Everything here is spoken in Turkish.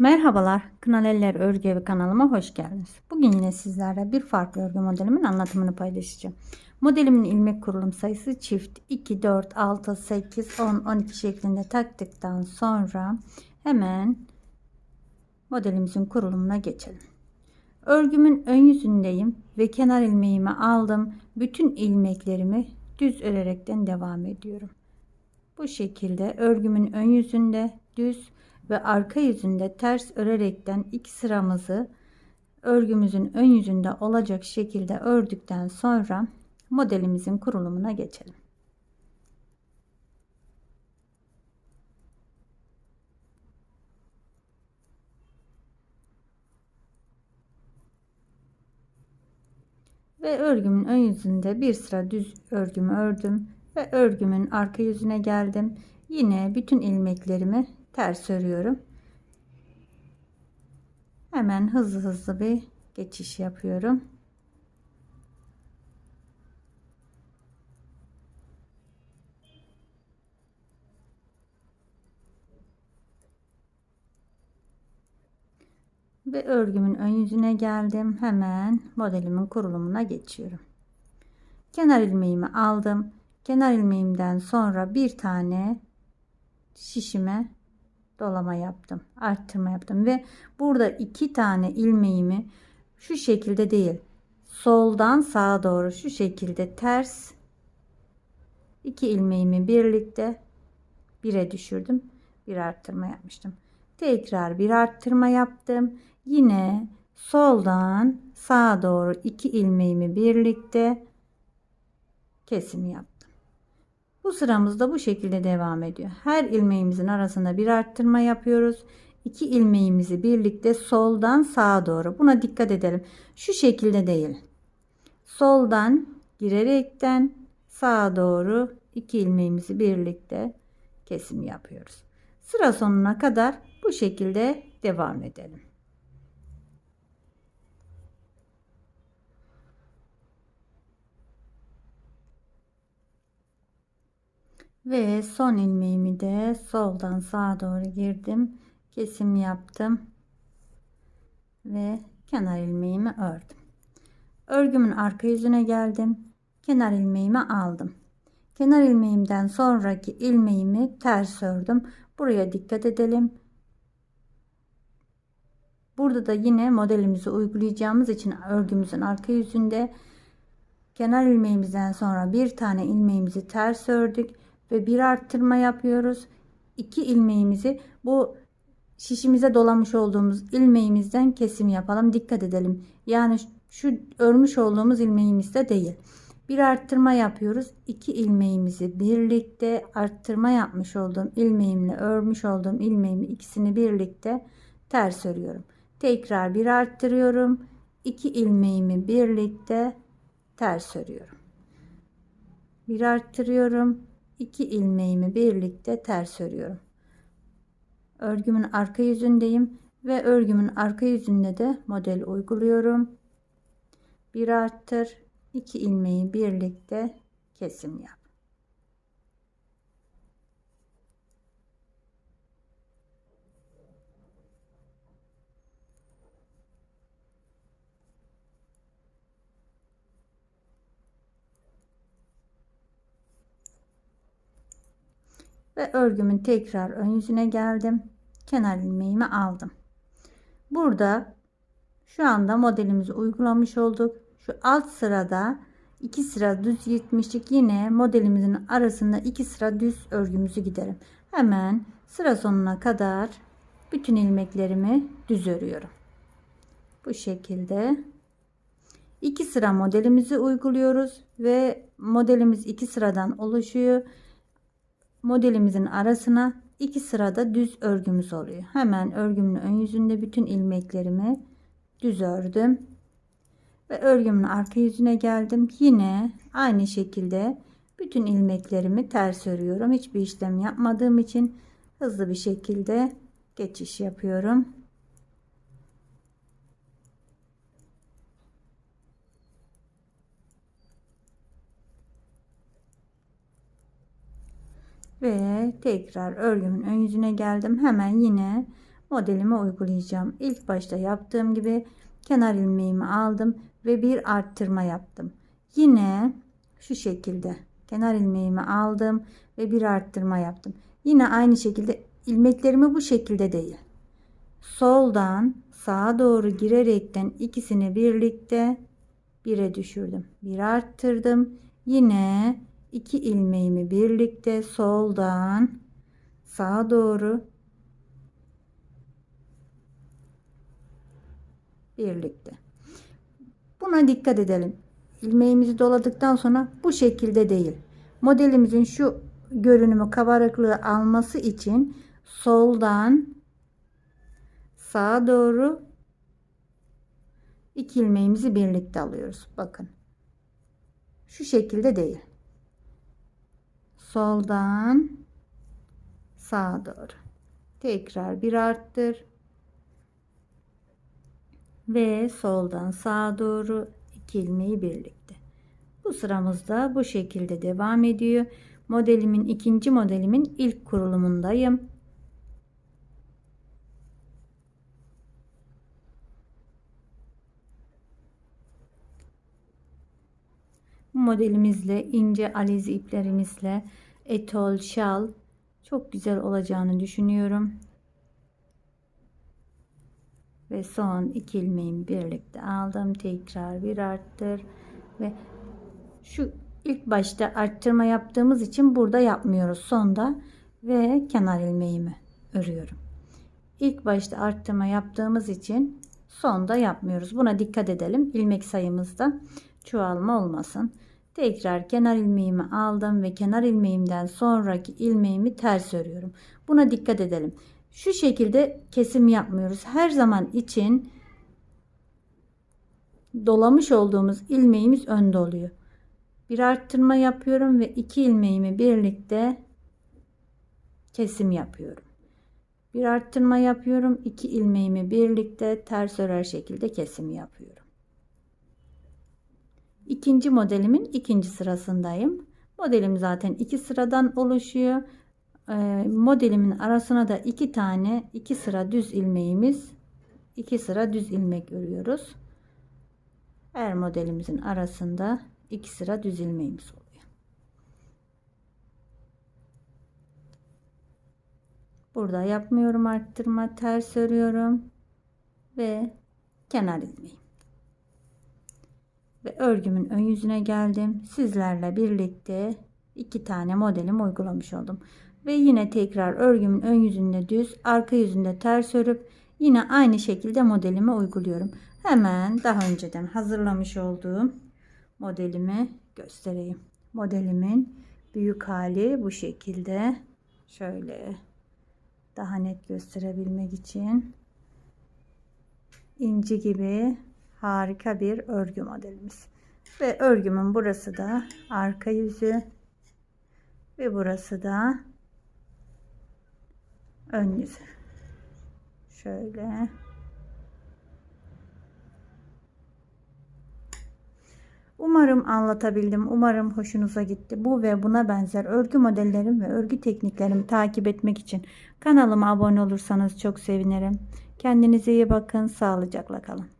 Merhabalar, Kınal Eller Örgü Evi kanalıma hoş geldiniz. Bugün yine sizlerle bir farklı örgü modelimin anlatımını paylaşacağım. Modelimin ilmek kurulum sayısı çift 2, 4, 6, 8, 10, 12 şeklinde taktıktan sonra hemen modelimizin kurulumuna geçelim. Örgümün ön yüzündeyim ve kenar ilmeğimi aldım. Bütün ilmeklerimi düz örerekten devam ediyorum. Bu şekilde örgümün ön yüzünde düz ve arka yüzünde ters örerekten iki sıramızı örgümüzün ön yüzünde olacak şekilde ördükten sonra modelimizin kurulumuna geçelim. Ve örgümün ön yüzünde bir sıra düz örgümü ördüm ve örgümün arka yüzüne geldim. Yine bütün ilmeklerimi ters örüyorum. Hemen hızlı hızlı bir geçiş yapıyorum. Ve örgümün ön yüzüne geldim. Hemen modelimin kurulumuna geçiyorum. Kenar ilmeğimi aldım. Kenar ilmeğimden sonra bir tane şişime dolama yaptım. Arttırma yaptım ve burada iki tane ilmeğimi şu şekilde değil soldan sağa doğru şu şekilde ters iki ilmeğimi birlikte bire düşürdüm. Bir arttırma yapmıştım. Tekrar bir arttırma yaptım. Yine soldan sağa doğru iki ilmeğimi birlikte kesim yaptım. Bu sıramızda bu şekilde devam ediyor. Her ilmeğimizin arasında bir arttırma yapıyoruz. İki ilmeğimizi birlikte soldan sağa doğru. Buna dikkat edelim. Şu şekilde değil. Soldan girerekten sağa doğru iki ilmeğimizi birlikte kesim yapıyoruz. Sıra sonuna kadar bu şekilde devam edelim. Ve son ilmeğimi de soldan sağa doğru girdim. Kesim yaptım. Ve kenar ilmeğimi ördüm. Örgümün arka yüzüne geldim. Kenar ilmeğimi aldım. Kenar ilmeğimden sonraki ilmeğimi ters ördüm. Buraya dikkat edelim. Burada da yine modelimizi uygulayacağımız için örgümüzün arka yüzünde kenar ilmeğimizden sonra bir tane ilmeğimizi ters ördük ve bir arttırma yapıyoruz. İki ilmeğimizi bu şişimize dolamış olduğumuz ilmeğimizden kesim yapalım. Dikkat edelim. Yani şu örmüş olduğumuz ilmeğimizde değil. Bir arttırma yapıyoruz. İki ilmeğimizi birlikte arttırma yapmış olduğum ilmeğimle örmüş olduğum ilmeğimi ikisini birlikte ters örüyorum. Tekrar bir arttırıyorum. İki ilmeğimi birlikte ters örüyorum. Bir arttırıyorum. İki ilmeğimi birlikte ters örüyorum. Örgümün arka yüzündeyim ve örgümün arka yüzünde de model uyguluyorum. Bir arttır, iki ilmeği birlikte kesim yap. Ve örgümün tekrar ön yüzüne geldim. Kenar ilmeğimi aldım. Burada şu anda modelimizi uygulamış olduk. Şu alt sırada iki sıra düz gitmiştik. Yine modelimizin arasında iki sıra düz örgümüzü giderim. Hemen sıra sonuna kadar bütün ilmeklerimi düz örüyorum. Bu şekilde iki sıra modelimizi uyguluyoruz ve modelimiz iki sıradan oluşuyor modelimizin arasına iki sırada düz örgümüz oluyor. Hemen örgümün ön yüzünde bütün ilmeklerimi düz ördüm. Ve örgümün arka yüzüne geldim. Yine aynı şekilde bütün ilmeklerimi ters örüyorum. Hiçbir işlem yapmadığım için hızlı bir şekilde geçiş yapıyorum. Ve tekrar örgümün ön yüzüne geldim. Hemen yine modelimi uygulayacağım. İlk başta yaptığım gibi kenar ilmeğimi aldım ve bir arttırma yaptım. Yine şu şekilde kenar ilmeğimi aldım ve bir arttırma yaptım. Yine aynı şekilde ilmeklerimi bu şekilde değil. Soldan sağa doğru girerekten ikisini birlikte bire düşürdüm. Bir arttırdım. Yine iki ilmeğimi birlikte soldan sağa doğru birlikte. Buna dikkat edelim. İlmeğimizi doladıktan sonra bu şekilde değil. Modelimizin şu görünümü kabarıklığı alması için soldan sağa doğru iki ilmeğimizi birlikte alıyoruz. Bakın. Şu şekilde değil. Soldan sağa doğru. Tekrar bir arttır. Ve soldan sağa doğru iki ilmeği birlikte. Bu sıramızda bu şekilde devam ediyor. Modelimin ikinci modelimin ilk kurulumundayım. Bu modelimizle ince alize iplerimizle etol şal çok güzel olacağını düşünüyorum. Ve son iki ilmeğimi birlikte aldım. Tekrar bir arttır ve şu ilk başta arttırma yaptığımız için burada yapmıyoruz. Sonda ve kenar ilmeğimi örüyorum. İlk başta arttırma yaptığımız için sonda yapmıyoruz. Buna dikkat edelim. İlmek sayımızda çoğalma olmasın. Tekrar kenar ilmeğimi aldım ve kenar ilmeğimden sonraki ilmeğimi ters örüyorum. Buna dikkat edelim. Şu şekilde kesim yapmıyoruz. Her zaman için dolamış olduğumuz ilmeğimiz önde oluyor. Bir arttırma yapıyorum ve iki ilmeğimi birlikte kesim yapıyorum. Bir arttırma yapıyorum. iki ilmeğimi birlikte ters örer şekilde kesim yapıyorum. İkinci modelimin ikinci sırasındayım. Modelim zaten iki sıradan oluşuyor. Ee, modelimin arasına da iki tane iki sıra düz ilmeğimiz iki sıra düz ilmek örüyoruz. Her modelimizin arasında iki sıra düz ilmeğimiz oluyor. Burada yapmıyorum arttırma ters örüyorum ve kenar ilmeği ve örgümün ön yüzüne geldim. Sizlerle birlikte iki tane modelim uygulamış oldum. Ve yine tekrar örgümün ön yüzünde düz, arka yüzünde ters örüp yine aynı şekilde modelimi uyguluyorum. Hemen daha önceden hazırlamış olduğum modelimi göstereyim. Modelimin büyük hali bu şekilde. Şöyle daha net gösterebilmek için inci gibi harika bir örgü modelimiz. Ve örgümün burası da arka yüzü ve burası da ön yüzü. Şöyle. Umarım anlatabildim. Umarım hoşunuza gitti. Bu ve buna benzer örgü modellerim ve örgü tekniklerimi takip etmek için kanalıma abone olursanız çok sevinirim. Kendinize iyi bakın. Sağlıcakla kalın.